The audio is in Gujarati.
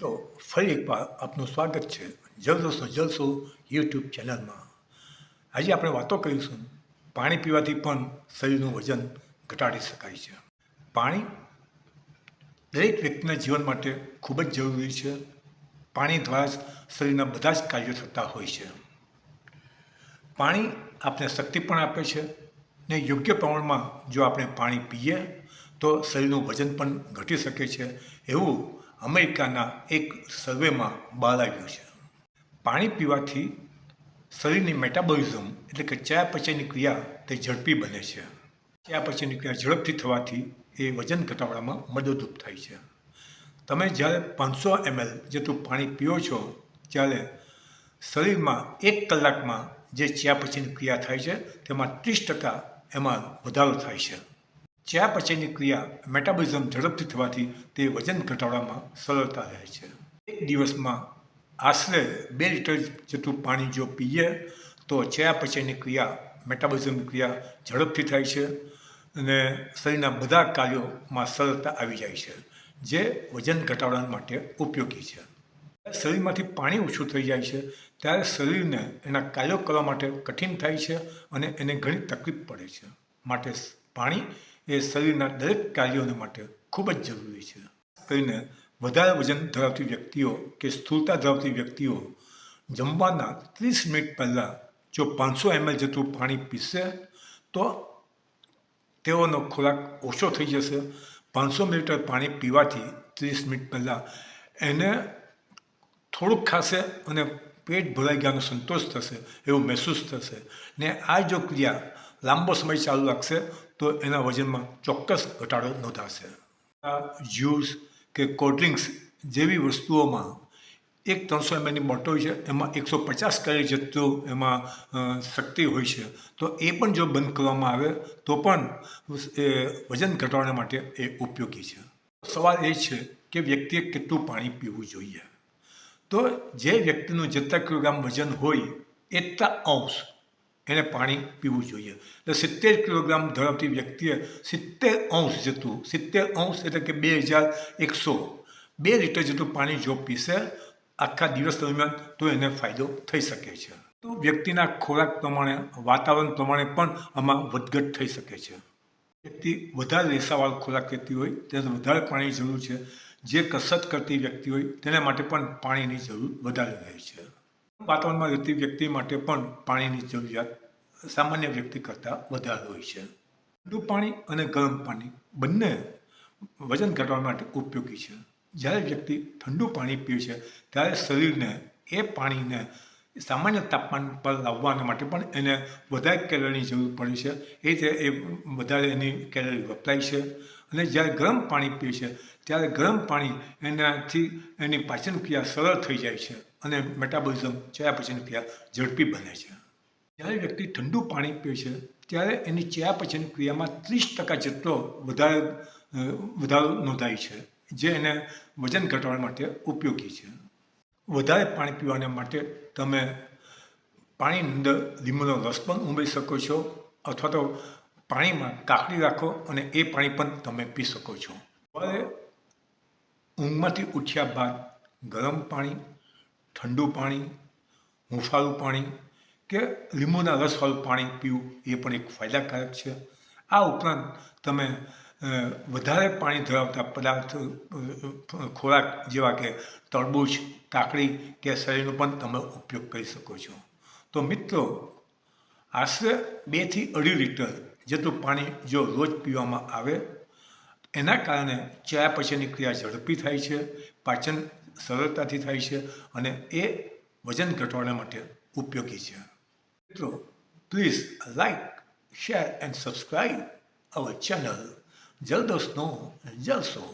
મિત્રો, ફરી એકવાર આપનું સ્વાગત છે જલદોસ્તો જલસો યુટ્યુબ ચેનલમાં. આજે આપણે વાતો કરીશું, પાણી પીવાથી પણ શરીરનું વજન ઘટાડી શકાય છે. પાણી દરેક વ્યક્તિના જીવન માટે ખૂબ જ જરૂરી છે. પાણી દ્વારા શરીરના બધા જ કાર્યો થતા હોય છે. પાણી આપણે શક્તિ પણ આપે છે ને યોગ્ય પ્રમાણમાં જો આપણે પાણી પીએ, તો શરીરનું વજન પણ ઘટી શકે છે. એવું અમેરિકાના એક સર્વેમાં બહાર આવ્યું છે. પાણી પીવાથી શરીરની મેટાબોલિઝમ એટલે કે ચયાપચયની ક્રિયા તે ઝડપી બને છે. ચયાપચયની ક્રિયા ઝડપથી થવાથી એ વજન ઘટાડવામાં મદદરૂપ થાય છે. તમે જ્યારે પાંચસો એમએલ જેટલું પાણી પીઓ છો, ત્યારે શરીરમાં એક કલાકમાં જે ચયાપચયની ક્રિયા થાય છે, તેમાં ત્રીસ ટકા એમાં વધારો થાય છે. ચયાપચયની ક્રિયા મેટાબોલિઝમ ઝડપથી થવાથી તે વજન ઘટાડવામાં સરળતા રહે છે. એક દિવસમાં આશરે બે લીટર જેટલું પાણી જો પીએ, તો ચયાપચયની ક્રિયા મેટાબોલિઝમ ક્રિયા ઝડપથી થાય છે અને શરીરના બધા કાર્યોમાં સરળતા આવી જાય છે, જે વજન ઘટાડવા માટે ઉપયોગી છે. શરીરમાંથી પાણી ઓછું થઈ જાય છે, ત્યારે શરીરને એના કાર્યો કરવા માટે કઠિન થાય છે અને એને ઘણી તકલીફ પડે છે. માટે પાણી એ શરીરના દરેક કાર્યોને માટે ખૂબ જ જરૂરી છે. કરીને વધારે વજન ધરાવતી વ્યક્તિઓ કે સ્થૂળતા ધરાવતી વ્યક્તિઓ જમવાના ત્રીસ મિનિટ પહેલાં જો પાંચસો એમએલ જેટલું પાણી પીશે તો તેઓનો ખોરાક ઓછો થઈ જશે. પાંચસો મિલીટર પાણી પીવાથી ત્રીસ મિનિટ પહેલાં એને થોડુંક ખાશે અને પેટ ભરાઈ ગયાનો સંતોષ થશે એવું મહેસૂસ થશે. ને આ જો ક્રિયા લાંબો સમય ચાલુ રાખશે તો એના વજનમાં ચોક્કસ ઘટાડો નોંધાશે. આ જ્યુસ કે કોલ્ડ ડ્રિંક્સ જેવી વસ્તુઓમાં એક ત્રણસો એમએલની બોટલ છે, એમાં એકસો પચાસ કેલરી જેટલું એમાં શક્તિ હોય છે. તો એ પણ જો બંધ કરવામાં આવે, તો પણ એ વજન ઘટાડવા માટે એ ઉપયોગી છે. સવાલ એ છે કે વ્યક્તિએ કેટલું પાણી પીવું જોઈએ? તો જે વ્યક્તિનું જેટલા કિલોગ્રામ વજન હોય, એટલા અંશ એને પાણી પીવું જોઈએ. એટલે સિત્તેર કિલોગ્રામ ધરાવતી વ્યક્તિએ સિત્તેર અંશ જેટલું, સિત્તેર અંશ એટલે કે બે હજાર એકસો બે લીટર જેટલું પાણી જો પીશે, આખા દિવસ દરમિયાન તો એને ફાયદો થઈ શકે છે. તો વ્યક્તિના ખોરાક પ્રમાણે, વાતાવરણ પ્રમાણે પણ આમાં વધઘટ થઈ શકે છે. વ્યક્તિ વધારે રેસાવાળો ખોરાક લેતી હોય, તેને વધારે પાણીની જરૂર છે. જે કસરત કરતી વ્યક્તિ હોય, તેના માટે પણ પાણીની જરૂર વધારે રહે છે. વાતાવરણમાં રહેતી વ્યક્તિ માટે પણ પાણીની જરૂરિયાત સામાન્ય વ્યક્તિ કરતાં વધારે હોય છે. ઠંડુ પાણી અને ગરમ પાણી બંને વજન ઘટાડવા માટે ઉપયોગી છે. જ્યારે વ્યક્તિ ઠંડુ પાણી પીએ છે, ત્યારે શરીરને એ પાણીને સામાન્ય તાપમાન પર લાવવાના માટે પણ એને વધારે કેલરીની જરૂર પડે છે. એ રીતે એ વધારે એની કેલરી વપરાય છે. અને જ્યારે ગરમ પાણી પીએ છે, ત્યારે ગરમ પાણી એનાથી એની પાચન ક્રિયા સરળ થઈ જાય છે અને મેટાબોલિઝમ ચયાપચન ક્રિયા ઝડપી બને છે. જ્યારે વ્યક્તિ ઠંડુ પાણી પીએ છે, ત્યારે એની ચયાપચયની ક્રિયામાં ત્રીસ ટકા જેટલો વધારે વધારો નોંધાય છે, જે એને વજન ઘટાડવા માટે ઉપયોગી છે. વધારે પાણી પીવાને માટે તમે પાણીની અંદર લીંબુનો રસ પણ ઉમેરી શકો છો, અથવા તો પાણીમાં કાકડી રાખો અને એ પાણી પણ તમે પી શકો છો. સવારે ઊંઘમાંથી ઉઠ્યા બાદ ગરમ પાણી, ઠંડુ પાણી, હુંફાળું પાણી કે લીંબુના રસવાળું પાણી પીવું એ પણ એક ફાયદાકારક છે. આ ઉપરાંત તમે વધારે પાણી ધરાવતા પદાર્થ ખોરાક જેવા કે તરબૂચ, કાકડી કે શરીરનો પણ તમે ઉપયોગ કરી શકો છો. તો મિત્રો, આશરે બેથી અઢી લીટર જેટલું પાણી જો રોજ પીવામાં આવે, એના કારણે ચયાપચયની ક્રિયા ઝડપી થાય છે, પાચન સરળતાથી થાય છે અને એ વજન ઘટાડવા માટે ઉપયોગી છે. મિત્રો please like share and subscribe our channel જલદોસ્તનો જલસો